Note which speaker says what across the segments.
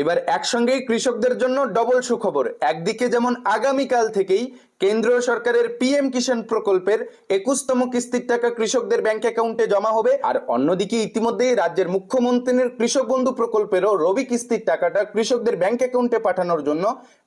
Speaker 1: এবার একসঙ্গেই কৃষকদের জন্য ডবল সুখবর। একদিকে যেমন আগামীকাল থেকেই কেন্দ্রীয় সরকারের পিএম কিষাণ প্রকল্পের একুশতম কিস্তির টাকা কৃষকদের ব্যাংক অ্যাকাউন্টে জমা হবে, আর অন্যদিকে ইতিমধ্যেই রাজ্যের মুখ্যমন্ত্রীর কৃষক বন্ধু প্রকল্পেরও রবি কিস্তির টাকাটা কৃষকদের ব্যাংক অ্যাকাউন্টে পাঠানোর জন্য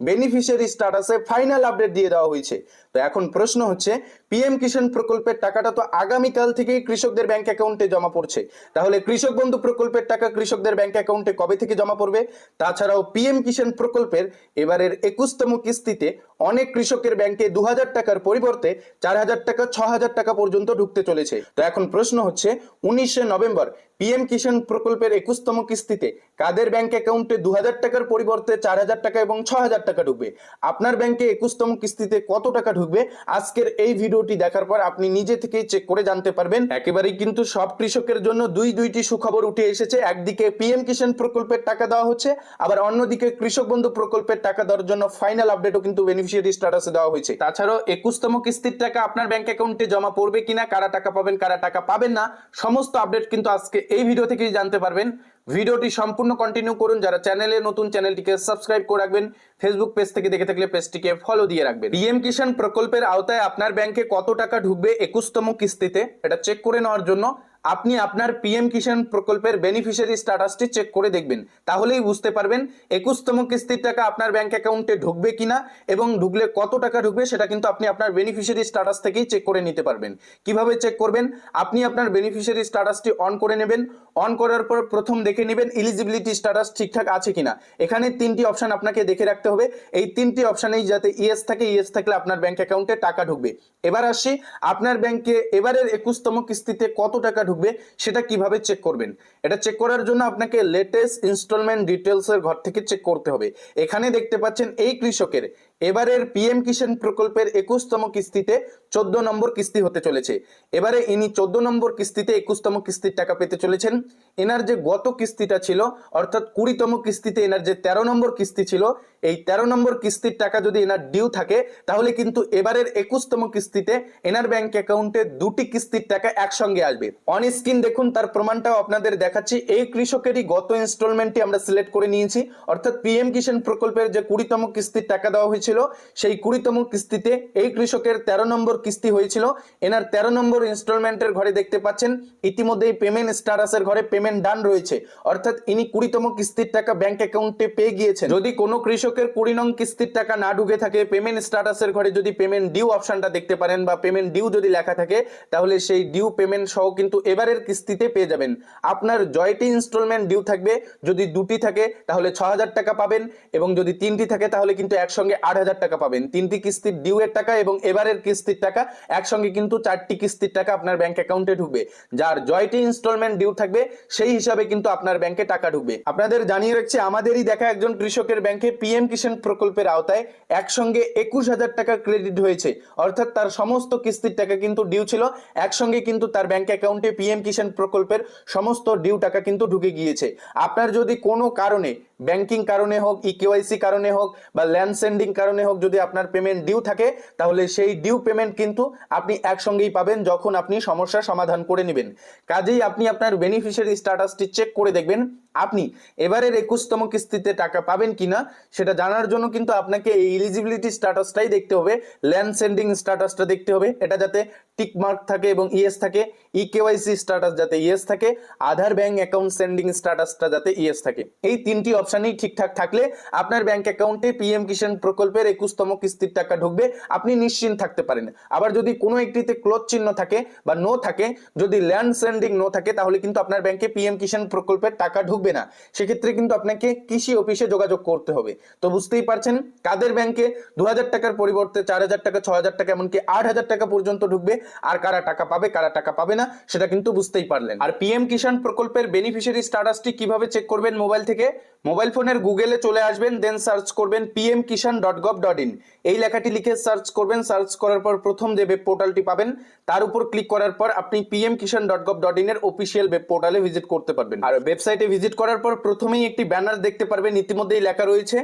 Speaker 1: বেনিফিশিয়ারি স্ট্যাটাসে ফাইনাল আপডেট দিয়ে দেওয়া হয়েছে। তো এখন প্রশ্ন হচ্ছে পিএম কিষাণ প্রকল্পের টাকাটা তো আগামীকাল থেকেই কৃষকদের ব্যাংক অ্যাকাউন্টে জমা পড়ছে। তাহলে কৃষক বন্ধু প্রকল্পের টাকা কৃষকদের ব্যাংক অ্যাকাউন্টে কবে থেকে জমা পড়বে? তাছাড়াও পিএম কিষাণ প্রকল্পের এবারের একুশতম কিস্তিতে অনেক কৃষকের ব্যাংকে দু হাজার টাকার পরিবর্তে চার হাজার টাকা, ছ হাজার টাকা পর্যন্ত ঢুকতে চলেছে। তো এখন প্রশ্ন হচ্ছে, উনিশে নভেম্বর পিএম কিষাণ প্রকল্পের একুশতম কিস্তিতে কাদের ব্যাংক অ্যাকাউন্টে দু হাজার টাকার পরিবর্তে চার হাজার টাকা এবং ছ হাজার টাকা ঢুকবে? আপনার ব্যাংকে একুশতম কিস্তিতে কত টাকা ঢুকবে? আজকের এই ভিডিওটি দেখার পর আপনি নিজে থেকেই চেক করে জানতে পারবেন। একেবারেই কিন্তু সব কৃষকের জন্য দুই দুইটি সুখবর উঠে এসেছে। একদিকে পিএম কিষাণ প্রকল্পের টাকা দেওয়া হচ্ছে, আবার অন্যদিকে কৃষক বন্ধু প্রকল্পের টাকা দেওয়ার জন্য ফাইনাল আপডেটও কিন্তু বেনিফিশিয়ারি স্ট্যাটাসে দেওয়া হয়েছে। তাছাড়াও একুশতম কিস্তির টাকা আপনার ব্যাংক অ্যাকাউন্টে জমা পড়বে কিনা, কারা টাকা পাবেন, কারা টাকা পাবেন না, সমস্ত আপডেট কিন্তু আজকে এই ভিডিও থেকেই জানতে পারবেন। ভিডিওটি সম্পূর্ণ কন্টিনিউ করুন। যারা চ্যানেলে নতুন চ্যানেলটিকে সাবস্ক্রাইব করে রাখবেন। ফেসবুক পেজ থেকে দেখে থাকলে পেজটিকে ফলো দিয়ে রাখবেন। পিএম কিষাণ প্রকল্পের আওতায় আপনার ব্যাংকে কত টাকা ঢুকবে একুশতম কিস্তিতে, এটা চেক করে নেওয়ার জন্য। আপনি আপনার পিএম কিষাণ প্রকল্পের বেনিফিশিয়ারি স্ট্যাটাসটি চেক করে দেখবেন। তাহলেই বুঝতে পারবেন একুশতম কিস্তির টাকা আপনার ব্যাংক অ্যাকাউন্টে ঢুকবে কিনা এবং ঢুকলে কত টাকা ঢুকবে সেটা কিন্তু আপনি আপনার বেনিফিশিয়ারি স্ট্যাটাস থেকেই চেক করে নিতে পারবেন। কীভাবে চেক করবেন? আপনি আপনার বেনিফিশিয়ারি স্ট্যাটাসটি অন করে নেবেন। অন করার পর প্রথম দেখে নেবেন এলিজিবিলিটি স্ট্যাটাস ঠিকঠাক আছে কিনা। এখানে তিনটি অপশান আপনাকে দেখে রাখতে হবে। এই তিনটি অপশানেই যাতে ইয়েস থাকে ইয়েস থাকলে আপনার ব্যাংক অ্যাকাউন্টে টাকা ঢুকবে। এবার আসি, আপনার ব্যাংকে এবারের একুশতম কিস্তিতে কত টাকা ঢুকবে সেটা কীভাবে চেক করবেন? এটা চেক করার জন্য আপনাকে লেটেস্ট ইনস্টলমেন্ট ডিটেলসের ঘর থেকে চেক করতে হবে। এখানে দেখতে পাচ্ছেন এই কৃষকের এবারের পিএম কিষাণ প্রকল্পের একুশতম কিস্তিতে চোদ্দ নম্বর কিস্তি হতে চলেছে। এবারে ইনি চোদ্দ নম্বর কিস্তিতে একুশতম কিস্তির টাকা পেতে চলেছেন। এনার যে গত কিস্তিটা ছিল, অর্থাৎ কুড়িতম কিস্তিতে এনার যে তেরো নম্বর কিস্তি ছিল, এই তেরো নম্বর কিস্তির টাকা যদি এনার ডিউ থাকে, তাহলে কিন্তু এবারের একুশতম কিস্তিতে এনার ব্যাংক অ্যাকাউন্টে দুটি কিস্তির টাকা একসঙ্গে আসবে। অন স্ক্রিন দেখুন, তার প্রমাণটাও আপনাদের দেখাচ্ছি। এই কৃষকেরই গত ইনস্টলমেন্টটি আমরা সিলেক্ট করে নিয়েছি। অর্থাৎ পিএম কিষাণ প্রকল্পের যে কুড়িতম কিস্তির টাকা দেওয়া হয়েছিল, সেই কুড়িতম কিস্তিতে এই কৃষকের তেরো নম্বর কিস্তি হয়েছিল। এনার তেরো নম্বর ইনস্টলমেন্টের ঘরে দেখতে পাচ্ছেন, ইতিমধ্যেই পেমেন্ট স্ট্যাটাসের ঘরে পেমেন্ট ডান রয়েছে। অর্থাৎ ইনি কুড়িতম কিস্তির টাকা ব্যাংক অ্যাকাউন্টে পেয়ে গিয়েছেন। যদি কোনো কৃষকের কুড়ি নং কিস্তির টাকা না ঢুকে থাকে পেমেন্ট স্ট্যাটাসের ঘরে যদি পেমেন্ট ডিউ অপশনটা দেখতে পারেন বা পেমেন্ট ডিউ যদি লেখা থাকে, তাহলে সেই ডিউ পেমেন্ট সহ কিন্তু এবারের কিস্তিতে পেয়ে যাবেন। আপনার জয়টি ইনস্টলমেন্ট ডিউ থাকবে। যদি দুটি থাকে, তাহলে ছ টাকা পাবেন এবং যদি তিনটি থাকে, তাহলে কিন্তু একসঙ্গে আট হাজার টাকা পাবেন। তিনটি কিস্তির ডিউ এর টাকা এবং এবারের কিস্তির টাকা একসঙ্গে কিন্তু চারটি কিস্তির টাকা আপনার ব্যাংক অ্যাকাউন্টে ঢুকবে। যার জয়টি ইনস্টলমেন্ট ডিউ থাকবে সেই হিসাবে কিন্তু আপনার ব্যাংকে টাকা ঢুকবে। আপনাদের জানিয়ে রাখছি, আমাদেরই দেখা একজন কৃষকের ব্যাংকে পিএম কিষাণ প্রকল্পের আওতায় একসঙ্গে একুশ হাজার টাকা ক্রেডিট হয়েছে। অর্থাৎ তার সমস্ত কিস্তির টাকা কিন্তু ডিউ ছিল। একসঙ্গে কিন্তু তার ব্যাংক অ্যাকাউন্টে পিএম কিষাণ প্রকল্পের সমস্ত ডিউ টাকা কিন্তু ঢুকে গিয়েছে। আপনার যদি কোনো কারণে ব্যাংকিং কারণে হোক, ই কেওয়াইসি কারণে হোক, বা ল্যান্ড সেন্ডিং কারণে হোক, যদি আপনার পেমেন্ট ডিউ থাকে, তাহলে সেই ডিউ পেমেন্ট কিন্তু আপনি একসঙ্গেই পাবেন যখন আপনি সমস্যার সমাধান করে নেবেন। কাজেই আপনি আপনার বেনিফিশিয়ারি স্ট্যাটাসটি চেক করে দেখবেন। আপনি এবারের একুশতম কিস্তিতে টাকা পাবেন কিনা সেটা জানার জন্য কিন্তু আপনাকে এই এলিজিবিলিটি স্ট্যাটাসটাই দেখতে হবে। ল্যান্ড সেন্ডিং স্ট্যাটাসটা দেখতে হবে। এটা যাতে টিক মার্ক থাকে এবং ইএস থাকে। ই কেওয়াইসি স্ট্যাটাস যাতে ইএস থাকে। আধার ব্যাংক অ্যাকাউন্ট সেন্ডিং স্ট্যাটাসটা যাতে ইএস থাকে। এই তিনটি অপশানই ঠিকঠাক থাকলে আপনার ব্যাংক অ্যাকাউন্টে পিএম কিষাণ প্রকল্পের একুশতম কিস্তির টাকা ঢুকবে। আপনি নিশ্চিন্ত থাকতে পারেন। আবার যদি কোনো একটিতে ক্লোজ চিহ্ন থাকে বা নো থাকে, যদি ল্যান্ড সেন্ডিং নো থাকে, তাহলে কিন্তু আপনার ব্যাংকে পিএম কিষাণ প্রকল্পের টাকা ঢুকবে। না। সেক্ষেত্রে কিন্তু আপনাকে কৃষি অফিসে যোগাযোগ করতে হবে। তো বুঝতেই পারছেন, কাদের ব্যাংকে দু হাজার টাকার পরিবর্তে চার হাজার টাকা ছ হাজার টাকা, এমনকি আট হাজার টাকা পর্যন্ত ঢুকবে আর কারা টাকা পাবে, কারা টাকা পাবে না, সেটা কিন্তু বুঝতেই পারলেন। আর পিএম কিষাণ প্রকল্পের বেনিফিশিয়ারি স্টাটাসটি কীভাবে চেক করবেন মোবাইল থেকে? মোবাইল ফোনের গুগলে চলে আসবেন দেন সার্চ করবেন PM Kisan dot gov dot in এই লেখাটি লিখে সার্চ করবেন সার্চ করার পর প্রথম যে ওয়েব পোর্টালটি পাবেন, তার উপর ক্লিক করার পর আপনি PM Kisan dot gov dot ইনের অফিসিয়াল ওয়েব পোর্টালে ভিজিট করতে পারবেন। আর ওয়েবসাইটে ভিজিট করার পর প্রথমেই একটি ব্যানার দেখতে পারবেন, ইতিমধ্যেই লেখা রয়েছে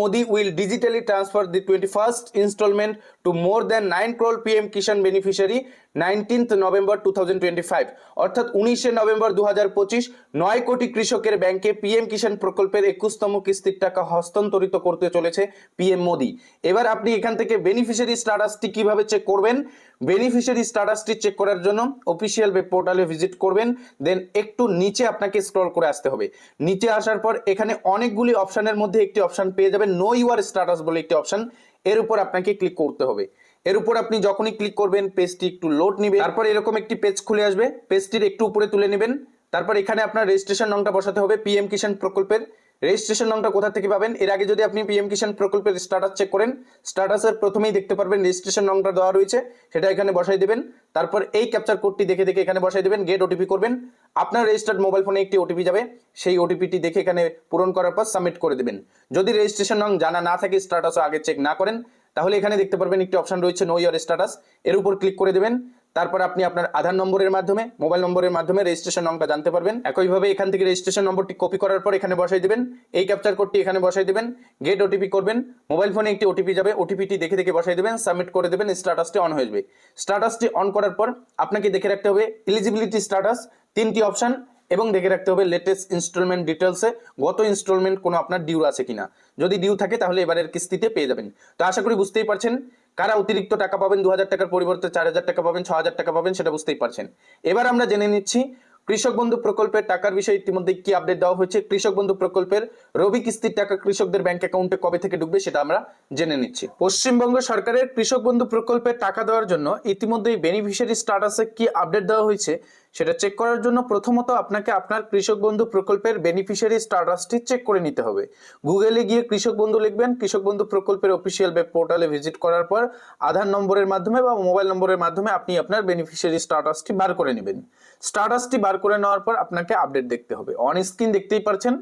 Speaker 1: Modi will digitally transfer the twenty first instalment to more than nine crore PM Kisan beneficiary nineteenth November to অর্থাৎ উনিশে নভেম্বর দু নয় কোটি কৃষকের ব্যাংকে পিএম কিষাণ প্রকল্প প্রকল্পের একুশতম কিস্তির টাকা হস্তান্তরিত করতে চলেছে পিএম মোদি এবার আপনি এখান থেকে বেনিফিশিয়ারি স্ট্যাটাসটি কীভাবে চেক করবেন? বেনিফিশিয়ারি স্ট্যাটাসটি চেক করার জন্য অফিসিয়াল ওয়েব পোর্টালে ভিজিট করবেন দেন একটু নিচে আপনাকে স্ক্রল করে আসতে হবে। নিচে আসার পর এখানে অনেকগুলি অপশনের মধ্যে একটি অপশন পেয়ে যাবেন নো ইউর স্ট্যাটাস বলে একটি অপশন এর উপর আপনাকে ক্লিক করতে হবে। এর উপর আপনি যখনই ক্লিক করবেন পেজটি একটু লোড নিবে। তারপর এরকম একটি পেজ খুলে আসবে। পেজটির একটু উপরে তুলে নেবেন। তারপর এখানে আপনার রেজিস্ট্রেশন নংটা বসাতে হবে পিএম কিষাণ প্রকল্পের। রেজিস্ট্রেশন নংটা কোথা থেকে পাবেন? এর আগে যদি আপনি পিএম কিষাণ প্রকল্পের স্ট্যাটাস চেক করেন স্ট্যাটাসের প্রথমেই দেখতে পারবেন রেজিস্ট্রেশন নংটা দেওয়া রয়েছে, সেটা এখানে বসাই দেবেন। তারপর এই ক্যাপচার কোডটি দেখে দেখে এখানে বসাই দেবেন গেট ওটিপি করবেন। আপনার রেজিস্টার্ড মোবাইল ফোনে একটি ওটিপি যাবে, সেই ওটিপিটি দেখে এখানে পূরণ করার পর সাবমিট করে দেবেন। যদি রেজিস্ট্রেশন নং জানা না থাকে স্ট্যাটাসও আগে চেক না করেন, তাহলে এখানে দেখতে পারবেন একটি অপশন রয়েছে নো ইয়ার স্ট্যাটাস এর উপর ক্লিক করে দেবেন। তারপর আপনি আপনার আধার নম্বরের মাধ্যমে, মোবাইল নম্বরের মাধ্যমে রেজিস্ট্রেশন নম্বরটা জানতে পারবেন। একইভাবে এখান থেকে রেজিস্ট্রেশন নম্বরটি কপি করার পর এখানে বসাই দেবেন। এই ক্যাপচার কোডটি এখানে বসাই দেবেন। গেট ওটিপি করবেন। মোবাইল ফোনে একটি ওটিপি যাবে। ওটিপিটি দেখে দেখে বসাই দেবেন। সাবমিট করে দেবেন। স্ট্যাটাসটি অন হয়ে যাবে। স্ট্যাটাসটি অন করার পর আপনাকে দেখে রাখতে হবে এলিজিবিলিটি স্ট্যাটাস তিনটি অপশন এবং দেখে রাখতে হবে লেটেস্ট ইনস্টলমেন্ট ডিটেলসে গত ইনস্টলমেন্ট কোনো আপনার ডিউ আছে কিনা। যদি ডিউ থাকে তাহলে এবারের কিস্তিতে পেয়ে যাবেন। তো আশা করি বুঝতেই পারছেন। কারা অতিরিক্ত টাকা পাবেন দু হাজার টাকার পরিবর্তে চার হাজার টাকা পাবেন ছ টাকা পাবেন সেটা বুঝতেই পারছেন। এবার আমরা জেনে নিচ্ছি কৃষক বন্ধু প্রকল্পের টাকার বিষয়ে ইতিমধ্যে কি আপডেট দেওয়া হয়েছে? কৃষক বন্ধু প্রকল্পের রবি কিস্তির টাকা কৃষকদের ব্যাংক অ্যাকাউন্টে কবে থেকে ঢুকবে সেটা আমরা জেনে নিচ্ছি। পশ্চিমবঙ্গ সরকারের কৃষক বন্ধু প্রকল্পের টাকা দেওয়ার জন্য ইতিমধ্যে বেনিফিশিয়ারি স্ট্যাটাসে কি আপডেট দেওয়া হয়েছে সেটা চেক করার জন্য প্রথমত আপনাকে আপনার কৃষক বন্ধু প্রকল্পের বেনিফিশিয়ারি স্ট্যাটাসটি চেক করে নিতে হবে। গুগলে গিয়ে কৃষক বন্ধু লিখবেন, কৃষক বন্ধু প্রকল্পের অফিসিয়াল ওয়েব পোর্টালে ভিজিট করার পর আধার নম্বরের মাধ্যমে বা মোবাইল নম্বরের মাধ্যমে আপনি আপনার বেনিফিশিয়ারি স্ট্যাটাসটি বার করে নেবেন। স্ট্যাটাসটি বার করে নেওয়ার পর আপনাকে আপডেট দেখতে হবে। অন স্ক্রিন দেখতেই পারছেন।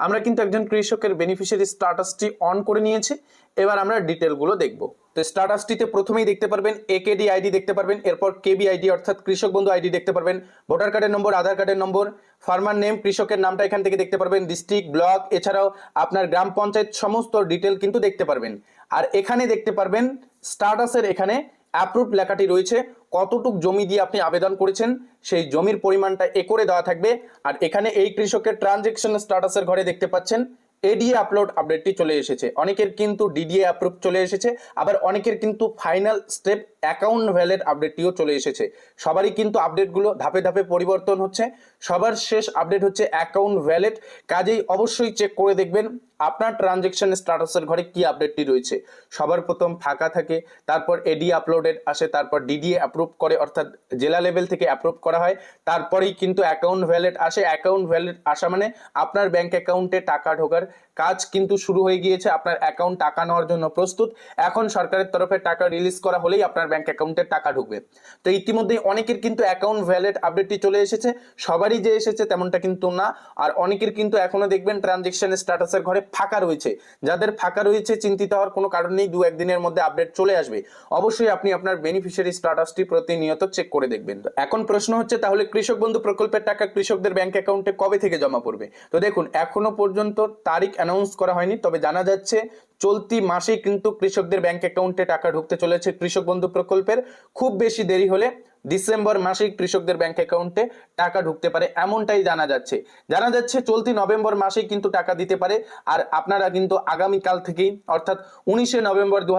Speaker 1: আমরা কিন্তু একজন কৃষকের বেনিফিশিয়ারি স্ট্যাটাসটি অন করে নিয়েছি। এবার আমরা ডিটেলগুলো দেখব। তো স্ট্যাটাসটিতে প্রথমেই দেখতে পারবেন একেডি আইডি দেখতে পারবেন, এরপর কেবি আইডি অর্থাৎ কৃষক বন্ধু আইডি দেখতে পারবেন ভোটার কার্ডের নম্বর আধার কার্ডের নম্বর ফার্মার নেম কৃষকের নামটা এখান থেকে দেখতে পারবেন ডিস্ট্রিক্ট ব্লক এছাড়াও আপনার গ্রাম পঞ্চায়েত সমস্ত ডিটেল কিন্তু দেখতে পারবেন। আর এখানে দেখতে পারবেন স্ট্যাটাসের এখানে অ্যাপ্রুভ লেখাটি রয়েছে কতটুক জমি দিয়ে আপনি আবেদন করেছেন, সেই জমির পরিমাণটা একরে দেওয়া থাকবে। আর এখানে এই কৃষকের ট্রানজেকশন স্ট্যাটাসের ঘরে দেখতে পাচ্ছেন এডিএ আপলোড আপডেটটি চলে এসেছে। অনেকের কিন্তু ডিডিএ অ্যাপ্রুভ চলে এসেছে, আবার অনেকের কিন্তু ফাইনাল স্টেপ অ্যাকাউন্ট ভ্যালিড আপডেটটিও চলে এসেছে। সবারই কিন্তু আপডেটগুলো ধাপে ধাপে পরিবর্তন হচ্ছে। সবার শেষ আপডেট হচ্ছে অ্যাকাউন্ট ভ্যালিড কাজেই অবশ্যই চেক করে দেখবেন আপনার ট্রানজেকশন স্ট্যাটাসের ঘরে কি আপডেটটি রয়েছে? সবার প্রথম ফাঁকা থাকে, তারপর এডি আপলোডেড আসে, তারপর ডিডিএ অ্যাপ্রুভ করে, অর্থাৎ জেলা লেভেল থেকে অ্যাপ্রুভ করা হয়, তারপরেই কিন্তু অ্যাকাউন্ট ভ্যালিড আসে। অ্যাকাউন্ট ভ্যালিড আসা মানে আপনার ব্যাংক অ্যাকাউন্টে টাকা ঢোকার কাজ কিন্তু শুরু হয়ে গিয়েছে। আপনার অ্যাকাউন্ট টাকা নেওয়ার জন্য প্রস্তুত। এখন সরকারের তরফে টাকা রিলিজ করা হলেই আপনার ব্যাংক অ্যাকাউন্টে টাকা ঢুকবে। তো ইতিমধ্যেই অনেকের কিন্তু অ্যাকাউন্ট ভ্যালিড আপডেটটি চলে এসেছে। সবারই যে এসেছে তেমনটা কিন্তু না। আর অনেকের কিন্তু এখনও দেখবেন ট্রানজেকশন স্ট্যাটাসের ঘরে ফাঁকা রয়েছে। যাদের ফাঁকা রয়েছে, চিন্তিত হওয়ার কোনো কারণ নেই। দু একদিনের মধ্যে আপডেট চলে আসবে। অবশ্যই আপনি আপনার বেনিফিশিয়ারি স্ট্যাটাসটি প্রতিনিয়ত চেক করে দেখবেন। এখন প্রশ্ন হচ্ছে, তাহলে কৃষক বন্ধু প্রকল্পের টাকা কৃষকদের ব্যাংক অ্যাকাউন্টে কবে থেকে জমা পড়বে? তো দেখুন, এখনও পর্যন্ত তারিখ অ্যানাউন্স করা হয়নি। তবে জানা যাচ্ছে, চলতি মাসেই কিন্তু কৃষকদের ব্যাংক অ্যাকাউন্টে টাকা ঢুকতে চলেছে কৃষক বন্ধু প্রকল্পের। খুব বেশি দেরি হলে ডিসেম্বর মাসেই কৃষকদের ব্যাংক অ্যাকাউন্টে টাকা ঢুকতে পারে, এমনটাই জানা যাচ্ছে। জানা যাচ্ছে চলতি নভেম্বর মাসেই কিন্তু টাকা দিতে পারে, আর আপনারা কিন্তু আগামীকাল থেকেই, অর্থাৎ উনিশে নভেম্বর দু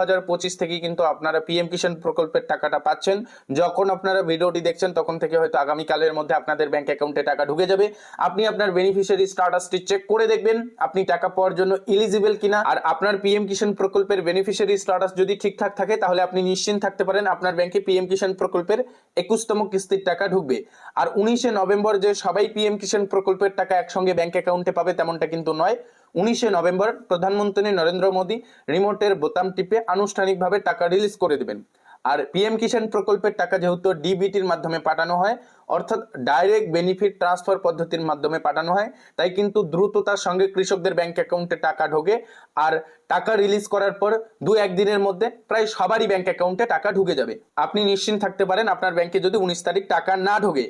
Speaker 1: থেকেই কিন্তু আপনারা পিএম কিষাণ প্রকল্পের টাকাটা পাচ্ছেন। যখন আপনারা ভিডিওটি দেখছেন, তখন থেকে হয়তো আগামীকালের মধ্যে আপনাদের ব্যাংক অ্যাকাউন্টে টাকা ঢুকে যাবে। আপনি আপনার বেনিফিশিয়ারি স্ট্যাটাসটি চেক করে দেখবেন, আপনি টাকা পাওয়ার জন্য ইলিজিবল কিনা। আর আপনার পিএম কিষাণ প্রকল্পের বেনিফিশিয়ারি স্ট্যাটাস যদি ঠিকঠাক থাকে, তাহলে আপনি নিশ্চিন্ত থাকতে পারেন, আপনার ব্যাংকে পিএম কিষাণ প্রকল্পের একুশতম কিস্তির টাকা ঢুকবে। আর উনিশে নভেম্বর যে সবাই পিএম কিষাণ প্রকল্পের টাকা একসঙ্গে ব্যাংক অ্যাকাউন্টে পাবে তেমনটা কিন্তু নয়। উনিশে নভেম্বর প্রধানমন্ত্রী নরেন্দ্র মোদী রিমোটের বোতাম টিপে আনুষ্ঠানিকভাবে টাকা রিলিজ করে দেবেন। আর পিএম কিষাণ প্রকল্পের টাকা যেহেতু ডিবিটির মাধ্যমে পাঠানো হয়, অর্থাৎ ডাইরেক্ট বেনিফিট ট্রান্সফার পদ্ধতির মাধ্যমে পাঠানো হয়, তাই কিন্তু দ্রুততার সঙ্গে কৃষকদের ব্যাংক অ্যাকাউন্টে টাকা ঢোকে আর টাকা রিলিজ করার পর দু একদিনের মধ্যে প্রায় সবারই ব্যাংক অ্যাকাউন্টে টাকা ঢুকে যাবে। আপনি নিশ্চিন্ত থাকতে পারেন আপনার ব্যাংকে যদি উনিশ তারিখ টাকা না ঢোকে।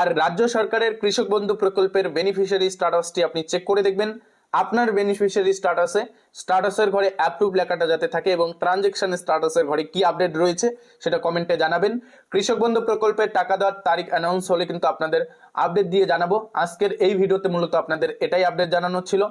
Speaker 1: আর রাজ্য সরকারের কৃষক বন্ধু প্রকল্পের বেনিফিশিয়ারি স্ট্যাটাসটি আপনি চেক করে দেখবেন। আপনার বেনিফিশিয়ারি স্ট্যাটাসে স্ট্যাটাসের ঘরে অ্যাপ্রুভ লেখাটা যাতে থাকে এবং ট্রানজেকশন স্ট্যাটাসের ঘরে কি আপডেট রয়েছে সেটা কমেন্টে জানাবেন। কৃষক বন্ধু প্রকল্পের টাকা দেওয়ার তারিখ অ্যানাউন্স হলে কিন্তু আপনাদের আপডেট দিয়ে জানাব। আজকের এই ভিডিওতে মূলত আপনাদের এটাই আপডেট জানানো ছিল।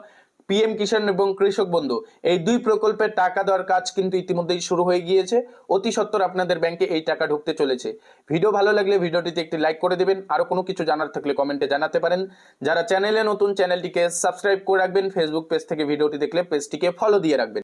Speaker 1: পিএম কিষাণ এবং কৃষক বন্ধু। এই দুই প্রকল্পের টাকা দেওয়ার কাজ কিন্তু ইতিমধ্যেই শুরু হয়ে গিয়েছে। অতি সত্বর আপনাদের ব্যাংকে এই টাকা ঢুকতে চলেছে। ভিডিও ভালো লাগলে ভিডিওটিতে একটি লাইক করে দেবেন। আরও কোনো কিছু জানার থাকলে কমেন্টে জানাতে পারেন। যারা চ্যানেলে নতুন, চ্যানেলটিকে সাবস্ক্রাইব করে রাখবেন। ফেসবুক পেজ থেকে ভিডিওটি দেখলে পেজটিকে ফলো দিয়ে রাখবেন।